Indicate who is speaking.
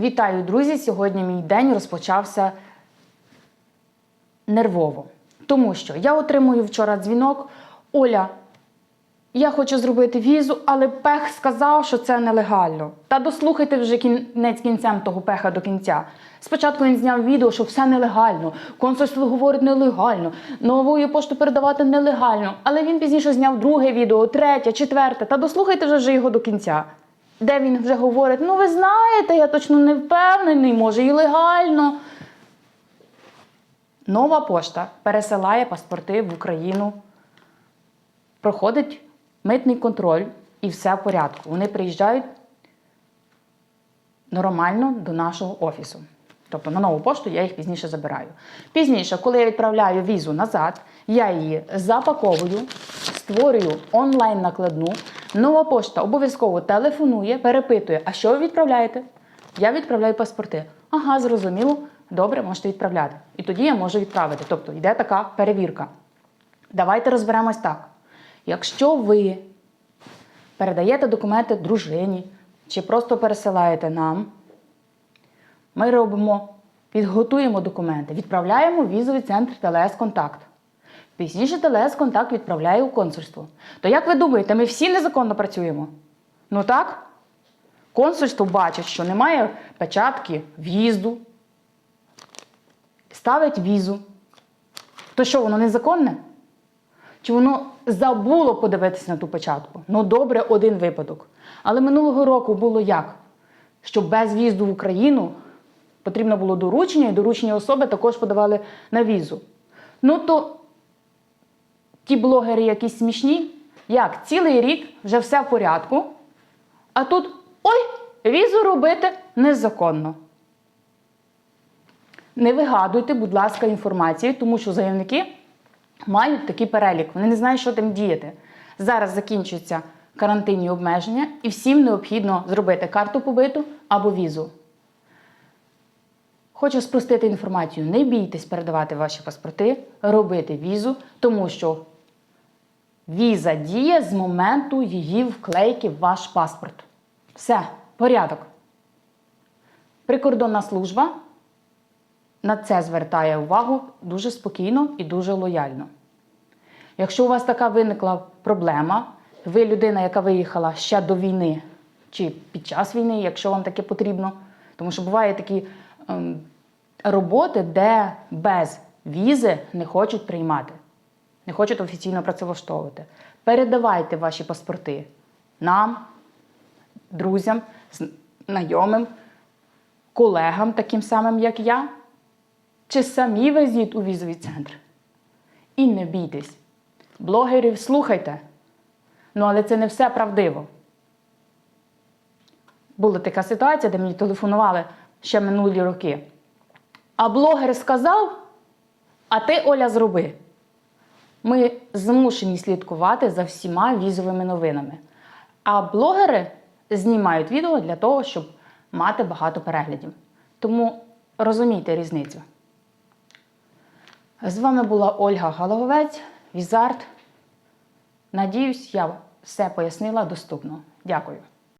Speaker 1: Вітаю, друзі! Сьогодні мій день розпочався нервово. Тому що я отримую вчора дзвінок. Оля, я хочу зробити візу, але пех сказав, що це нелегально. Та дослухайте вже кінець кінцем того пеха до кінця. Спочатку він зняв відео, що все нелегально. Консульство говорить нелегально, новою пошту передавати нелегально. Але він пізніше зняв друге відео, третє, четверте. Та дослухайте вже, його до кінця. Де він вже говорить: ну ви знаєте, я точно не впевнений, може і легально. Нова пошта пересилає паспорти в Україну, проходить митний контроль і все в порядку. Вони приїжджають нормально до нашого офісу. Тобто на нову пошту я їх пізніше забираю. Пізніше, коли я відправляю візу назад, я її запаковую, створюю онлайн-накладну. Нова пошта обов'язково телефонує, перепитує, а що ви відправляєте? Я відправляю паспорти. Ага, зрозуміло. Добре, можете відправляти. І тоді я можу відправити. Тобто йде така перевірка. Давайте розберемось так. Якщо ви передаєте документи дружині чи просто пересилаєте нам, ми робимо, підготуємо документи, відправляємо в візовий центр ТЛС Контакт. Пізніше ТЛС Контакт відправляє у консульство. То як ви думаєте, ми всі незаконно працюємо? Ну так? Консульство бачить, що немає печатки в'їзду, ставить візу. То що, воно незаконне? Чи воно забуло подивитися на ту печатку? Ну, добре, один випадок. Але минулого року було як? Що без в'їзду в Україну потрібно було доручення, і доручені особи також подавали на візу. Ну то ті блогери якісь смішні, як цілий рік вже все в порядку, а тут ой, візу робити незаконно. Не вигадуйте, будь ласка, інформацію, тому що заявники мають такий перелік. Вони не знають, що там діяти. Зараз закінчуються карантинні обмеження, і всім необхідно зробити карту побиту або візу. Хочу спростити інформацію: не бійтесь передавати ваші паспорти, робити візу, тому що віза діє з моменту її вклейки в ваш паспорт. Все, порядок. Прикордонна служба на це звертає увагу дуже спокійно і дуже лояльно. Якщо у вас така виникла проблема, ви людина, яка виїхала ще до війни чи під час війни, якщо вам таке потрібно, тому що бувають такі ем, роботи, де без візи не хочуть приймати, не хочуть офіційно працевлаштовувати. Передавайте ваші паспорти нам, друзям, знайомим, колегам, таким самим, як я, чи самі везіть у візовий центр. І не бійтесь. Блогерів слухайте. Ну, але це не все правдиво. Була така ситуація, де мені телефонували ще минулі роки. А блогер сказав, а ти, Оля, зроби. Ми змушені слідкувати за всіма візовими новинами. А блогери знімають відео для того, щоб мати багато переглядів. Тому розумійте різницю. З вами була Ольга Галовець, Візарт. Надіюсь, я все пояснила доступно. Дякую.